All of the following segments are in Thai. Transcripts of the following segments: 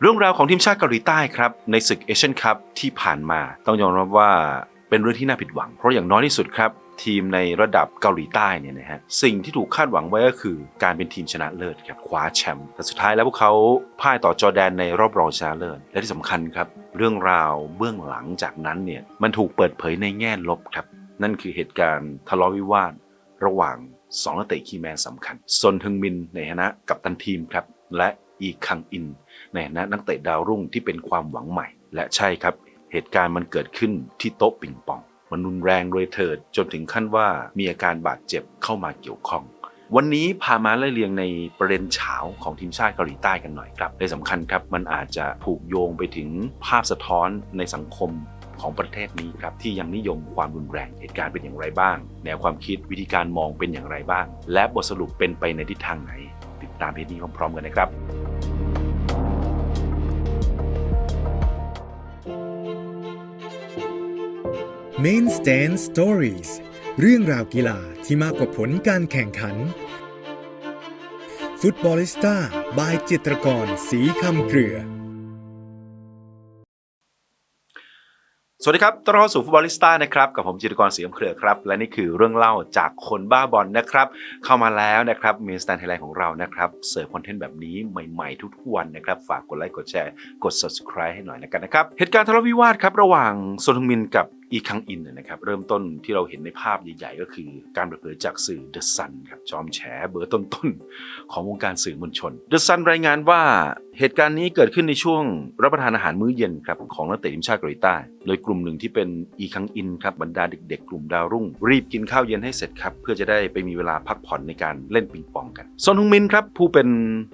เรื่องราวของทีมชาติเกาหลีใต้ครับในศึกเอเชียนคัพที่ผ่านมาต้องยอมรับว่าเป็นเรื่องที่น่าผิดหวัง เพราะอย่างน้อยที่สุดครับ ทีมในระดับเกาหลีใต้เนี่ยนะฮะสิ่งที่ถูกคาดหวังไว้ก็คือการเป็นทีมชนะเลิศครับคว้าแชมป์แต่สุดท้ายแล้วพวกเขาพ่ายต่อจอร์แดนในรอบรองชนะเลิศและที่สำคัญครับ เรื่องราวเบื้องหลังจากนั้นเนี่ยมันถูกเปิดเผยในแง่ลบครับ นั่นคือเหตุการณ์ทะเลาะวิวาทระหว่างสองนักเตะคีย์แมนสำคัญซนทึงมินในฐานะกัปตันทีมครับและ อีคังอินในฐานะนักเตะดาวรุ่งที่เป็นความหวังใหม่ และใช่ครับ เหตุการณ์มันเกิดขึ้นที่โต๊ะปิงปอง มันรุนแรงเลยเถิดจนถึงขั้นว่ามีอาการบาดเจ็บเข้ามาเกี่ยวข้อง วันนี้พามาไล่เรียงในประเด็นเฉาของทีมชาติเกาหลีใต้กันหน่อยครับในสำคัญครับมันอาจจะผูกโยงไปถึงภาพสะท้อนในสังคมของประเทศนี้ครับที่ยังนิยมความรุนแรงเหตุการณ์เป็นอย่างไรบ้าง แนวความคิดวิธีการมองเป็นอย่างไรบ้าง และบทสรุปเป็นไปในทิศทางไหน ติดตามเพจนี้พร้อมๆกันนะครับ Main Stand Stories เรื่องราวกีฬาที่มากกว่าผลการแข่งขัน ฟุตบอลิสต้าบายจิตรกรสีคำเกลือ สวัสดีครับ ต้อนรับเข้าสู่ฟุตบอลิสต้านะครับ กับผมจิตรกรศรีอำเครือครับ และนี่คือเรื่องเล่าจากคนบ้าบอลนะครับ เข้ามาแล้วนะครับมีสแตนไทยแลนด์ของเรานะครับ เสิร์ฟคอนเทนต์แบบนี้ใหม่ๆ ทุกวันนะครับ ฝากกดไลค์ กดแชร์ กด subscribe ให้หน่อยแล้วกันนะครับ เหตุการณ์ทะเลาะวิวาทครับระหว่างโซนฮึงมินกับ อีคังอินนะครับเริ่มต้นที่เราเห็นในภาพใหญ่ ๆ ก็คือ การเปิดเผยจากสื่อ The Sun ครับจอมแฉเบอร์ต้นๆของวงการสื่อมวลชน The Sun รายงานว่าเหตุการณ์นี้เกิดขึ้นในช่วงรับประทานอาหารมื้อเย็นครับของนักเตะทีมชาติเกาหลีใต้ โดยกลุ่มหนึ่งที่เป็นอีคังอินครับบรรดาเด็ก ๆ กลุ่มดาวรุ่ง รีบกินข้าวเย็นให้เสร็จครับเพื่อจะได้ไปมีเวลาพักผ่อนในการเล่นปิงปองกันซอนฮุงมินครับผู้เป็น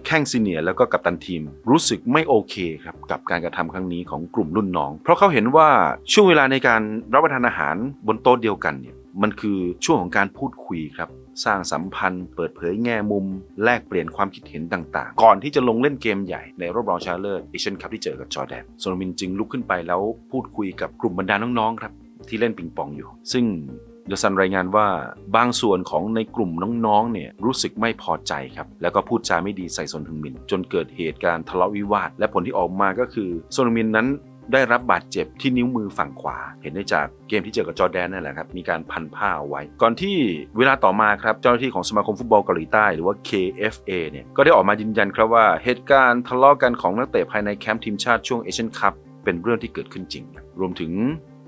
แข้งซีเนียร์แล้วก็กัปตันทีม รู้สึกไม่โอเคครับกับการกระทำครั้งนี้ของกลุ่มรุ่นน้อง เพราะเขาเห็นว่าช่วงเวลาในการรับประทานอาหารบนโต๊ะเดียวกันเนี่ยมันคือช่วงของการพูดคุยครับ สร้างสัมพันธ์ เปิดเผยแง่มุม แลกเปลี่ยนความคิดเห็นต่างๆ ก่อนที่จะลงเล่นเกมใหญ่ในรอบรองชนะเลิศเอเชียนคัพที่เจอกับจอร์แดนโซนมินจึงลุกขึ้นไปแล้วพูดคุยกับกลุ่มบรรดาน้องๆครับที่เล่นปิงปองอยู่ ซึ่งเดอะซันรายงานว่าบางส่วนของในกลุ่มน้องๆ เนี่ยรู้สึกไม่พอใจครับ แล้วก็พูดจาไม่ดีใส่โซนทึงมิน จนเกิดเหตุการณ์ทะเลาะวิวาท และผลที่ออกมาก็คือโซนทึงมินนั้น ได้รับบาดเจ็บที่นิ้วมือฝั่งขวา เห็นได้จากเกมที่เจอกับจอร์แดนนั่นแหละครับ มีการพันผ้าเอาไว้ ก่อนที่เวลาต่อมาครับ เจ้าหน้าที่ของสมาคมฟุตบอลเกาหลีใต้หรือว่า KFA เนี่ย ก็ได้ออกมายืนยันครับว่าเหตุการณ์ทะเลาะกันของนักเตะภายในแคมป์ทีมชาติช่วงเอเชียนคัพเป็นเรื่องที่เกิดขึ้นจริง รวมถึง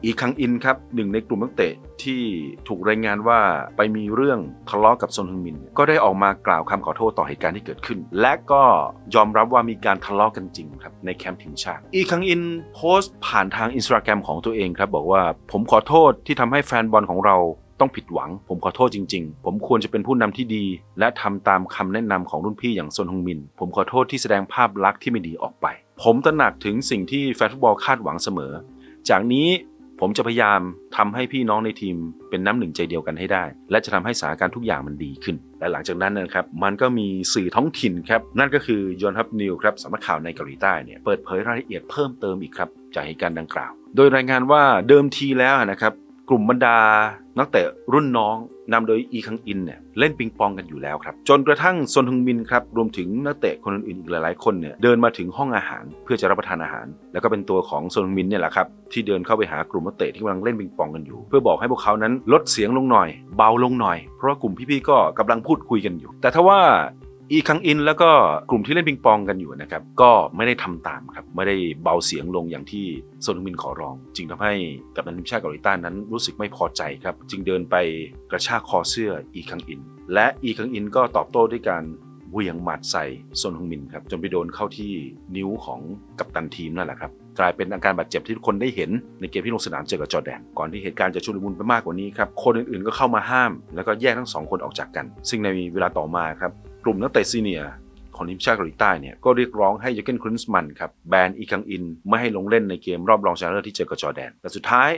อีคังอินครับหนึ่งในกลุ่มนักเตะที่ถูกรายงานว่าไปมีเรื่องทะเลาะกับซนฮึงมิน ก็ได้ออกมากล่าวคำขอโทษต่อเหตุการณ์ที่เกิดขึ้น และก็ยอมรับว่ามีการทะเลาะกันจริงครับในแคมป์ทีมชาติ อีคังอินโพสต์ผ่านทางอินสตาแกรมของตัวเองครับบอกว่าผมขอโทษที่ทำให้แฟนบอลของเราต้องผิดหวัง ผมขอโทษจริง ๆ ผมควรจะเป็นผู้นำที่ดี และทำตามคำแนะนำของรุ่นพี่อย่างซนฮงมิน ผมขอโทษที่แสดงภาพลักษณ์ที่ไม่ดีออกไป ผมตระหนักถึงสิ่งที่แฟนฟุตบอลคาดหวังเสมอ จากนี้ ผมจะพยายามทำให้พี่น้องในทีมเป็นน้ำหนึ่งใจเดียวกันให้ได้ และจะทำให้สถานการณ์ทุกอย่างมันดีขึ้น และหลังจากนั้นนะครับมันก็มีสื่อท้องถิ่นครับนั่นก็คือยอนฮับนิวครับสำนักข่าวในเกาหลีใต้เนี่ยเปิดเผยรายละเอียดเพิ่มเติมอีกครับจากเหตุการณ์ดังกล่าว โดยรายงานว่าเดิมทีแล้วนะครับ กลุ่มบรรดา นักเตะรุ่นน้องนำโดยอีคังอินเนี่ยเล่นปิงปองกันอยู่แล้วครับ จนกระทั่งซนฮึงมินครับรวมถึงนักเตะคนอื่นๆอีกหลายๆคนเนี่ยเดินมาถึงห้องอาหารเพื่อจะรับประทานอาหาร แล้วก็เป็นตัวของซนฮึงมินเนี่ยแหละครับที่เดินเข้าไปหากลุ่มนักเตะที่กำลังเล่นปิงปองกันอยู่ เพื่อบอกให้พวกเขานั้นลดเสียงลงหน่อย เบาลงหน่อย เพราะว่ากลุ่มพี่ๆก็กำลังพูดคุยกันอยู่ แต่ถ้าว่า อีคังอินแล้วก็กลุ่มที่เล่นปิงปองกันอยู่นะครับก็ไม่ได้ทำตามครับไม่ได้เบาเสียงลงอย่างที่โซนฮงมินขอร้อง จึงทำให้กัปตันทีมชาติเกาหลีใต้นั้นรู้สึกไม่พอใจครับจึงเดินไปกระชากคอเสื้ออีคังอิน และอีคังอินก็ตอบโต้ด้วยการเหวี่ยงหมัดใส่โซนฮงมินครับจนไปโดนเข้าที่นิ้วของกัปตันทีมนั่นแหละครับกลายเป็นอาการบาดเจ็บที่ทุกคนได้เห็นในเกมที่ลงสนามเจอกับจอร์แดน ก่อนที่เหตุการณ์จะชุลมุนไปมากกว่านี้ครับคนอื่นๆก็เข้ามาห้าม แล้วก็แยกทั้งสองคนออกจากกัน ซึ่งในเวลาต่อมาครับ กลุ่มนักเตะซีเนียร์ของทีมชาติเกาหลีใต้เนี่ยก็เรียกร้องให้ยูเกนครินส์มันครับแบนอีคังอิน ไม่ให้ลงเล่นในเกมรอบรองชนะเลิศที่เจอกับจอร์แดน แต่สุดท้าย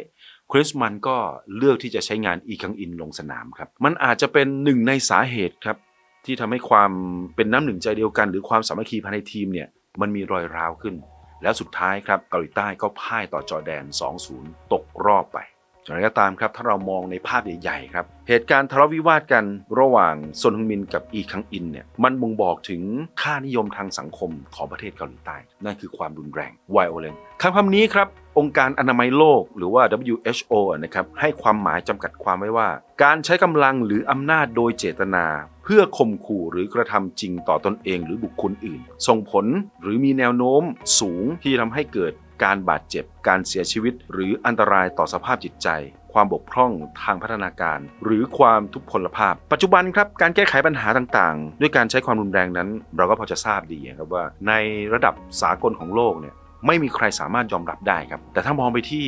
คริสมันก็เลือกที่จะใช้งานอีคังอินลงสนามครับ มันอาจจะเป็นหนึ่งในสาเหตุครับ ที่ทำให้ความเป็นน้ำหนึ่งใจเดียวกัน หรือความสามัคคีภายในทีมเนี่ยมันมีรอยร้าวขึ้น แล้วสุดท้ายครับเกาหลีใต้ก็พ่ายต่อจอร์แดน 2-0 ตกรอบไป อย่างไรก็ตามครับถ้าเรามองในภาพใหญ่ๆครับ เหตุการณ์ทะเลาะวิวาทกันระหว่างซนฮึงมินกับอีคังอินเนี่ยมันบ่งบอกถึงค่านิยมทางสังคมของประเทศเกาหลีใต้ นั่นคือความรุนแรง violence คำคำนี้ครับองค์การอนามัยโลกหรือว่า WHO นะครับให้ความหมายจำกัดความไว้ว่า การใช้กำลังหรืออำนาจโดยเจตนา เพื่อข่มขู่หรือกระทำจริงต่อตนเองหรือบุคคลอื่น ส่งผลหรือมีแนวโน้มสูงที่ทำให้เกิด การบาดเจ็บ การเสียชีวิต หรืออันตรายต่อสภาพจิตใจ ความบกพร่องทางพัฒนาการ หรือความทุพพลภาพ ปัจจุบันครับการแก้ไขปัญหาต่างๆ ด้วยการใช้ความรุนแรงนั้น เราก็พอจะทราบดีครับว่า ในระดับสากลของโลกเนี่ยไม่มีใครสามารถยอมรับได้ครับ แต่ถ้ามองไปที่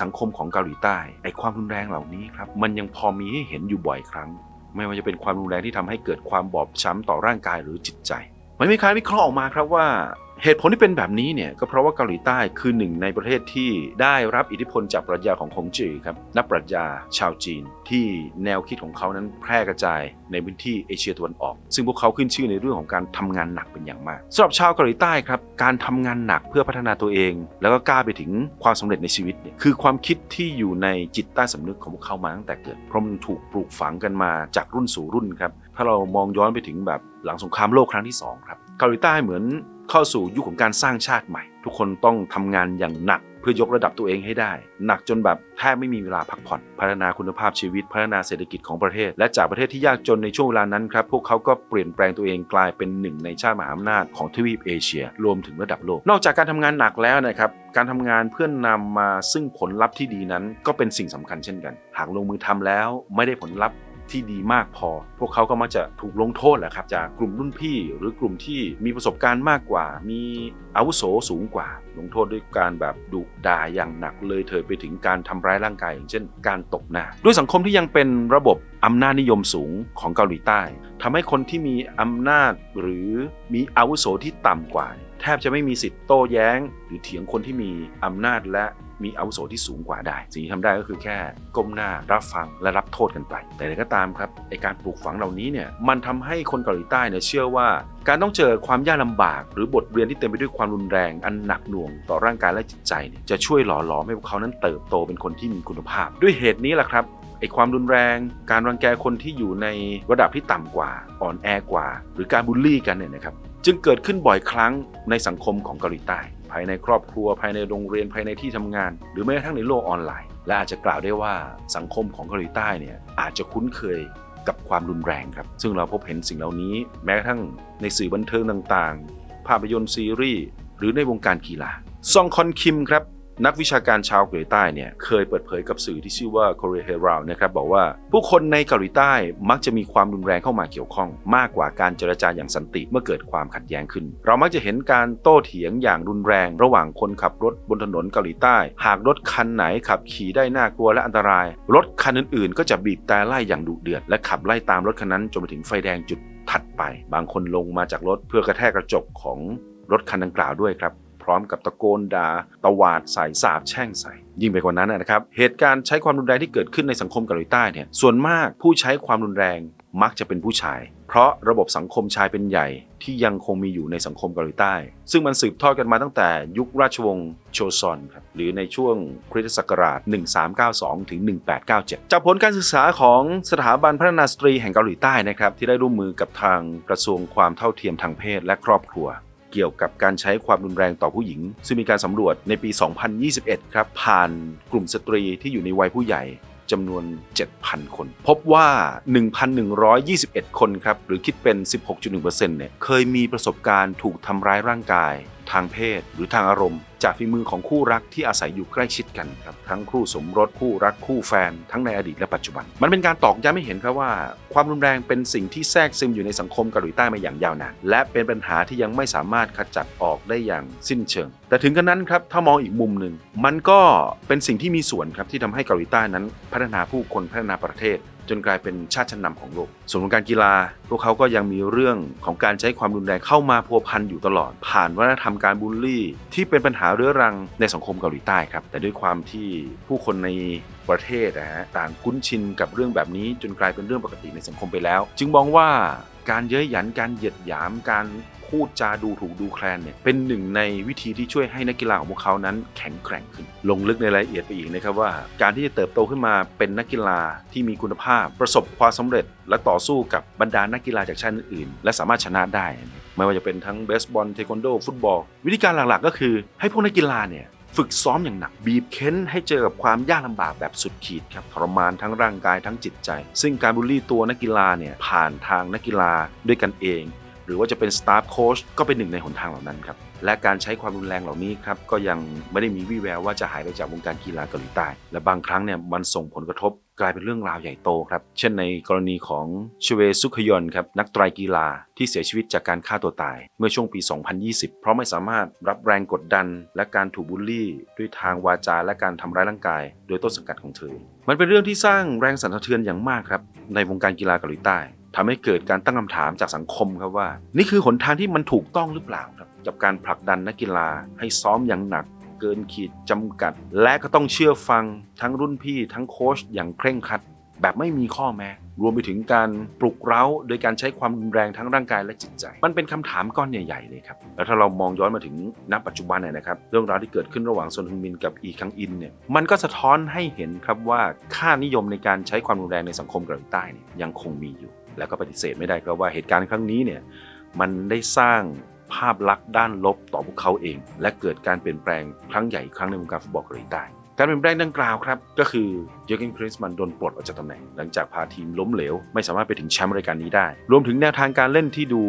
สังคมของเกาหลีใต้ ไอ้ความรุนแรงเหล่านี้ครับ มันยังพอมีให้เห็นอยู่บ่อยครั้ง ไม่ว่าจะเป็นความรุนแรงที่ทำให้เกิดความบอบช้ำต่อร่างกายหรือจิตใจ มันมีการวิเคราะห์ออกมาครับว่า เหตุผลที่เป็นแบบนี้เนี่ยก็เพราะว่าเกาหลีใต้คือหนึ่งในประเทศที่ได้รับอิทธิพลจากปรัชญาของคงจือครับนักปรัชญาชาวจีน ที่แนวคิดของเขานั้นแพร่กระจายในพื้นที่เอเชียตะวันออก ซึ่งพวกเขาขึ้นชื่อในเรื่องของการทำงานหนักเป็นอย่างมากสำหรับชาวเกาหลีใต้ครับการทำงานหนักเพื่อพัฒนาตัวเอง แล้วก็กล้าไปถึงความสำเร็จในชีวิตเนี่ยคือความคิดที่อยู่ในจิตใต้สำนึกของพวกเขามาตั้งแต่เกิดเพราะมันถูกปลูกฝังกันมาจากรุ่นสู่รุ่นครับถ้าเรามองย้อนไปถึงแบบหลังสงครามโลกครั้งที่สองครับเกาหลีใต้เหมือน เข้าสู่ยุคของการสร้างชาติใหม่ ทุกคนต้องทำงานอย่างหนัก เพื่อยกระดับตัวเองให้ได้ หนักจนแบบแทบไม่มีเวลาพักผ่อน พัฒนาคุณภาพชีวิต พัฒนาเศรษฐกิจของประเทศ และจากประเทศที่ยากจนในช่วงเวลานั้นครับพวกเขาก็เปลี่ยนแปลงตัวเองกลายเป็นหนึ่งในชาติมหาอำนาจของทวีปเอเชีย รวมถึงระดับโลก นอกจากการทำงานหนักแล้วนะครับการทำงานเพื่อนนำมาซึ่งผลลัพธ์ที่ดีนั้น ก็เป็นสิ่งสำคัญเช่นกัน หากลงมือทำแล้วไม่ได้ผลลัพธ์ ที่ดีมากพอ พวกเขาก็มักจะถูกลงโทษแหละครับจากกลุ่มรุ่นพี่หรือกลุ่มที่มีประสบการณ์มากกว่า มีอาวุโสสูงกว่า ลงโทษด้วยการแบบดุด่าอย่างหนักเลยเถิดไปถึงการทำร้ายร่างกายอย่างเช่น การตบหน้าด้วยสังคมที่ยังเป็นระบบอำนาจนิยมสูงของเกาหลีใต้ทำให้คนที่มีอำนาจหรือมีอาวุโสที่ต่ำกว่า แทบจะไม่มีสิทธิ์โต้แย้ง หรือเถียงคนที่มีอำนาจและ มีอาวุโสที่สูงกว่าได้ สิ่งที่ทำได้ก็คือแค่ก้มหน้ารับฟังและรับโทษกันไป แต่ก็ตามครับไอการปลูกฝังเหล่านี้เนี่ยมันทำให้คนเกาหลีใต้เนี่ยเชื่อว่าการต้องเจอความยากลำบาก หรือบทเรียนที่เต็มไปด้วยความรุนแรงอันหนักหน่วงต่อร่างกายและจิตใจเนี่ยจะช่วยหล่อหลอมให้พวกเขานั้นเติบโตเป็นคนที่มีคุณภาพ ด้วยเหตุนี้แหละครับไอความรุนแรง การรังแกคนที่อยู่ในระดับที่ต่ำกว่า อ่อนแอกว่า หรือการบูลลี่กันเนี่ยนะครับ จึงเกิดขึ้นบ่อยครั้งในสังคมของเกาหลีใต้ ภายในครอบครัว ภายในโรงเรียนภายในที่ทำงาน หรือแม้กระทั่งในโลกออนไลน์ และอาจจะกล่าวได้ว่าสังคมของเกาหลีใต้เนี่ยอาจจะคุ้นเคยกับความรุนแรงครับ ซึ่งเราพบเห็นสิ่งเหล่านี้ แม้กระทั่งในสื่อบันเทิงต่างๆ ภาพยนตร์ซีรีส์หรือในวงการกีฬาซองคอนคิมครับ นักวิชาการชาวเกาหลีใต้เนี่ยเคยเปิดเผยกับสื่อที่ชื่อว่า Korea Herald นะครับบอกว่าผู้คนในเกาหลีใต้มักจะมีความรุนแรงเข้ามาเกี่ยวข้อง มากกว่าการเจรจาอย่างสันติเมื่อเกิดความขัดแย้งขึ้น เรามักจะเห็นการโต้เถียงอย่างรุนแรง ระหว่างคนขับรถบนถนนเกาหลีใต้ หากรถคันไหนขับขี่ได้น่ากลัวและอันตราย รถคันอื่นๆ ก็จะบีบแต่ไล่อย่างดุเดือดและขับไล่ตามรถคันนั้นจนไปถึงไฟแดงจุดถัดไป บางคนลงมาจากรถเพื่อกระแทกกระจกของรถคันดังกล่าวด้วยครับ ร้อมกับตะโกนด่าตวาดใส่สาบแช่งใส่ ยิ่งไปกว่านั้นนะครับเหตุการณ์ใช้ความรุนแรงที่เกิดขึ้นในสังคมเกาหลีใต้เนี่ยส่วนมากผู้ใช้ความรุนแรงมักจะเป็นผู้ชาย เพราะระบบสังคมชายเป็นใหญ่ที่ยังคงมีอยู่ในสังคมเกาหลีใต้ ซึ่งมันสืบทอดกันมาตั้งแต่ยุคราชวงศ์โชซอนครับหรือในช่วงคริสตศักราช 1392 ถึง 1897 จากผลการศึกษาของสถาบันพัฒนาสตรีแห่งเกาหลีใต้นะครับที่ได้ร่วมมือกับทางกระทรวงความเท่าเทียมทางเพศและครอบครัว เกี่ยวกับการใช้ความรุนแรงต่อผู้หญิง ซึ่งมีการสำรวจในปี 2021 ครับ ผ่านกลุ่มสตรีที่อยู่ในวัยผู้ใหญ่จำนวน 7,000 คน พบว่า 1,121 คนครับ หรือคิดเป็น 16.1%เนี่ย เคยมีประสบการณ์ถูกทำร้ายร่างกาย ทางเพศ หรือทางอารมณ์ จากฝีมือของคู่รักที่อาศัยอยู่ใกล้ชิดกันครับทั้งคู่สมรสคู่รักคู่แฟน ทั้งในอดีตและปัจจุบัน มันเป็นการตอกย้ำให้เห็นครับว่า ความรุนแรงเป็นสิ่งที่แทรกซึมอยู่ในสังคมเกาหลีใต้มาอย่างยาวนานและเป็นปัญหาที่ยังไม่สามารถขจัดออกได้อย่างสิ้นเชิง แต่ถึงกระนั้นครับถ้ามองอีกมุมหนึ่งมันก็เป็นสิ่งที่มีส่วนครับที่ทำให้เกาหลีใต้นั้น พัฒนาผู้คนพัฒนาประเทศ จนกลายเป็นชาติชั้นนำของโลก ส่วนของการกีฬา พวกเขาก็ยังมีเรื่องของการใช้ความรุนแรงเข้ามาพัวพันอยู่ตลอด ผ่านวัฒนธรรมการบูลลี่ ที่เป็นปัญหาเรื้อรังในสังคมเกาหลีใต้ครับ แต่ด้วยความที่ผู้คนในประเทศนะฮะต่างคุ้นชินกับเรื่องแบบนี้จนกลายเป็นเรื่องปกติในสังคมไปแล้ว จึงมองว่าการเย้ยหยันการเหยียดหยามการ พูดจาดูถูกดูแคลนเนี่ยเป็นหนึ่งในวิธีที่ช่วยให้นักกีฬาของพวกเขานั้นแข็งแกร่งขึ้น ลงลึกในรายละเอียดไปอีกนะครับว่า การที่จะเติบโตขึ้นมาเป็นนักกีฬาที่มีคุณภาพ ประสบความสำเร็จ และต่อสู้กับบรรดานักกีฬาจากชาติอื่น และสามารถชนะได้ ไม่ว่าจะเป็นทั้งเบสบอลเทควันโดฟุตบอล วิธีการหลักๆ ก็คือ ให้พวกนักกีฬาเนี่ยฝึกซ้อมอย่างหนัก บีบเค้นให้เจอกับความยากลำบากแบบสุดขีดครับทรมานทั้งร่างกายทั้งจิตใจ ซึ่งการบูลลี่ตัวนักกีฬาเนี่ยผ่านทางนักกีฬาด้วยกันเอง หรือว่าจะเป็นสตาฟโค้ชก็เป็นหนึ่งในหนทางเหล่านั้นครับ และการใช้ความรุนแรงเหล่านี้ครับก็ยังไม่ได้มีวี่แววว่าจะหายไปจากวงการกีฬาเกาหลีใต้ และบางครั้งเนี่ยมันส่งผลกระทบกลายเป็นเรื่องราวใหญ่โตครับ เช่นในกรณีของชเวซุขยอนครับนักไตรกีฬาที่เสียชีวิตจากการฆ่าตัวตาย เมื่อช่วงปี 2020 เพราะไม่สามารถรับแรงกดดัน และการถูกบูลลี่ ด้วยทางวาจาและการทำร้ายร่างกาย โดยต้นสังกัดของเธอ มันเป็นเรื่องที่สร้างแรงสั่นสะเทือนอย่างมากครับในวงการกีฬาเกาหลีใต้ ทำให้เกิดการตั้งคำถามจากสังคมครับว่า นี่คือหนทางที่มันถูกต้องหรือเปล่าครับกับการผลักดันนักกีฬาให้ซ้อมอย่างหนักเกินขีดจำกัด และก็ต้องเชื่อฟังทั้งรุ่นพี่ทั้งโค้ชอย่างเคร่งครัด แบบไม่มีข้อแม้ รวมไปถึงการปลุกเร้า โดยการใช้ความรุนแรงทั้งร่างกายและจิตใจ มันเป็นคำถามก้อนใหญ่ๆเลยครับ แล้วถ้าเรามองย้อนมาถึงณปัจจุบันเนี่ยนะครับ เรื่องราวที่เกิดขึ้นระหว่างซนฮึงมินกับอีคังอินเนี่ย มันก็สะท้อนให้เห็นครับว่าค่านิยมในการใช้ความรุนแรงในสังคมเกาหลีใต้เนี่ยยังคงมีอยู่ แล้วก็ปฏิเสธไม่ได้ครับว่าเหตุการณ์ครั้งนี้เนี่ยมันได้สร้างภาพลักษณ์ด้านลบต่อพวกเขาเอง และเกิดการเปลี่ยนแปลงครั้งใหญ่อีกครั้งในวงการฟุตบอลเกาหลีใต้การเปลี่ยนแปลงดังกล่าวครับก็คือ เยอร์เกนคริสมันโดนปลดออกจากตำแหน่ง หลังจากพาทีมล้มเหลว ไม่สามารถไปถึงแชมป์รายการนี้ได้ รวมถึงแนวทางการเล่นที่ดู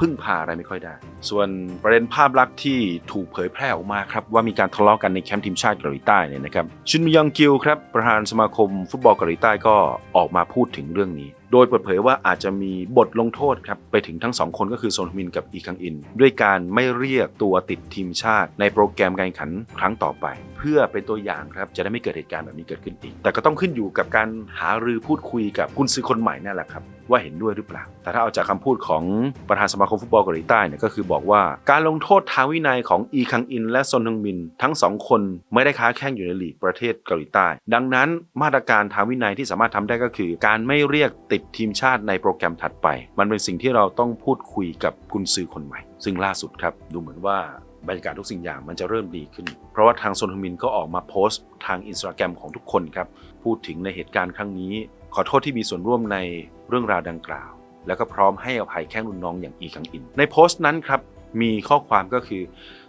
พึ่งพาอะไรไม่ค่อยได้ ส่วนประเด็นภาพลักษณ์ที่ถูกเผยแพร่ออกมาครับว่ามีการทะเลาะกันในแคมป์ทีมชาติเกาหลีใต้เนี่ยนะครับชุนมยองกิลครับประธานสมาคมฟุตบอลเกาหลีใต้ก็ออกมาพูดถึงเรื่องนี้ โดยเปิดเผยว่าอาจจะมีบทลงโทษครับไปถึงทั้งสองคนก็คือโซนฮมินกับอีคังอิน ด้วยการไม่เรียกตัวติดทีมชาติ ในโปรแกรมการแข่งขันครั้งต่อไป เพื่อเป็นตัวอย่างครับจะได้ไม่เกิดเหตุการณ์แบบนี้เกิดขึ้นอีกแต่ก็ต้องขึ้นอยู่กับการหารือพูดคุยกับกุนซื้อคนใหม่นั่นแหละครับว่าเห็นด้วยหรือเปล่า แต่ถ้าเอาจากคำพูดของประธานสมาคมฟุตบอลเกาหลีใต้เนี่ยก็คือบอกว่าการลงโทษทางวินัยของอีคังอิน และซนฮึงมิน ทั้งสองคนไม่ได้ค้าแข่งอยู่ในลีกประเทศเกาหลีใต้ ดังนั้นมาตรการทางวินัยที่สามารถทำได้ก็คือ การไม่เรียกติดทีมชาติในโปรแกรมถัดไป มันเป็นสิ่งที่เราต้องพูดคุยกับกุนซือคนใหม่ ซึ่งล่าสุดครับดูเหมือนว่าบรรยากาศทุกสิ่งอย่างมันจะเริ่มดีขึ้น เพราะว่าทางซนฮึมินก็ออกมาโพสต์ทางอินสตาแกรมของทุกคนครับ พูดถึงในเหตุการณ์ครั้งนี้ ขอโทษที่มีส่วนร่วมในเรื่องราวดังกล่าว แล้วก็พร้อมให้อภัยแข้งรุ่นน้องอย่างอีคังอิน ในโพสต์นั้นครับมีข้อความก็คือ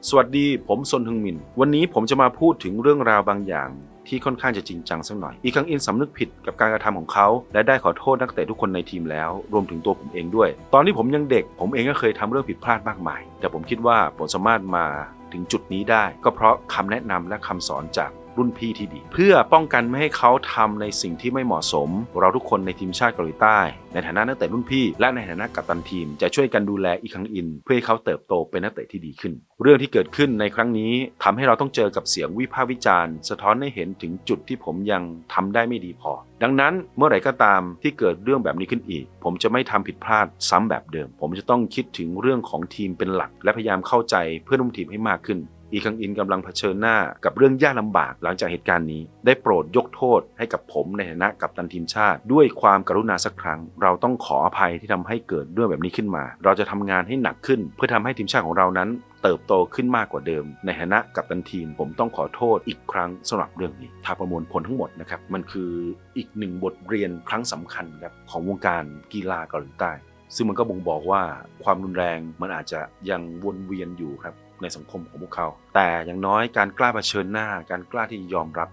สวัสดีผมซนฮึงมิน วันนี้ผมจะมาพูดถึงเรื่องราวบางอย่าง ที่ค่อนข้างจะจริงจังสักหน่อย อีคังอินสำนึกผิดกับการกระทำของเขา และได้ขอโทษนักเตะทุกคนในทีมแล้ว รวมถึงตัวผมเองด้วย ตอนที่ผมยังเด็ก ผมเองก็เคยทำเรื่องผิดพลาดมากมาย แต่ผมคิดว่าผมสามารถมาถึงจุดนี้ได้ ก็เพราะคำแนะนำและคำสอนจาก รุ่นพี่ที่ดี เพื่อป้องกันไม่ให้เขาทำในสิ่งที่ไม่เหมาะสม เราทุกคนในทีมชาติเกาหลีใต้ ในฐานะนักเตะรุ่นพี่ และในฐานะกัปตันทีม จะช่วยกันดูแลอีคังอิน เพื่อให้เขาเติบโตเป็นนักเตะที่ดีขึ้น เรื่องที่เกิดขึ้นในครั้งนี้ทำให้เราต้องเจอกับเสียงวิพากษ์วิจารณ์ สะท้อนให้เห็นถึงจุดที่ผมยังทำได้ไม่ดีพอ ดังนั้นเมื่อไหร่ก็ตามที่เกิดเรื่องแบบนี้ขึ้นอีก ผมจะไม่ทำผิดพลาดซ้ำแบบเดิม ผมจะต้องคิดถึงเรื่องของทีมเป็นหลัก และพยายามเข้าใจเพื่อนร่วมทีมให้มากขึ้น อีคังอินกำลังเผชิญหน้ากับเรื่องยากลำบากหลังจากเหตุการณ์นี้ ได้โปรดยกโทษให้กับผมในฐานะกัปตันทีมชาติ ด้วยความกรุณาสักครั้ง เราต้องขออภัยที่ทำให้เกิดเรื่องแบบนี้ขึ้นมา เราจะทำงานให้หนักขึ้น เพื่อทำให้ทีมชาติของเรานั้น เติบโตขึ้นมากกว่าเดิม ในฐานะกัปตันทีม ผมต้องขอโทษอีกครั้งสำหรับเรื่องนี้ถ้าประมวลผลทั้งหมดนะครับมันคืออีกหนึ่งบทเรียนครั้งสำคัญครับของวงการกีฬาเกาหลีใต้ ซึ่งมันก็บ่งบอกว่าความรุนแรงมันอาจจะยังวนเวียนอยู่ครับ ในสังคมของพวกเขา แต่อย่างน้อยการกล้าเผชิญหน้า การกล้าที่ยอมรับ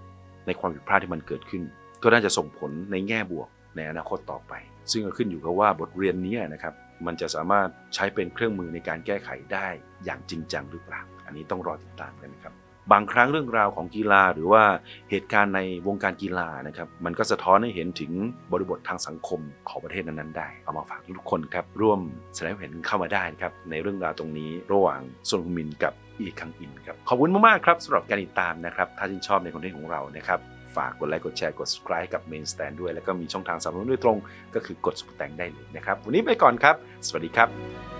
ในความผิดพลาดที่มันเกิดขึ้น ก็น่าจะส่งผลในแง่บวกในอนาคตต่อไป ซึ่งก็ขึ้นอยู่กับว่าบทเรียนนี้นะครับมันจะสามารถใช้เป็นเครื่องมือในการแก้ไขได้อย่างจริงจังหรือเปล่า อันนี้ต้องรอติดตามกันนะครับ บางครั้งเรื่องราวของกีฬาหรือว่าเหตุการณ์ในวงการกีฬานะครับมันก็สะท้อนให้เห็นถึงบริบททางสังคมของประเทศนั้นๆได้ เอามาฝากทุกคนครับร่วมแสดงเห็นเข้ามาได้นะครับในเรื่องราวตรงนี้ระหว่างซนฮุมินกับอีคังอินครับขอบคุณมากๆครับสำหรับการติดตามนะครับถ้าชื่นชอบในคอนเทนต์ของเรานะครับฝากกดไลค์กดแชร์กด subscribe กับ Main Stand ด้วย แล้วก็มีช่องทางสนับสนุนโดยตรง ก็คือกดสุดแต่งได้เลยนะครับ วันนี้ไปก่อนครับ สวัสดีครับ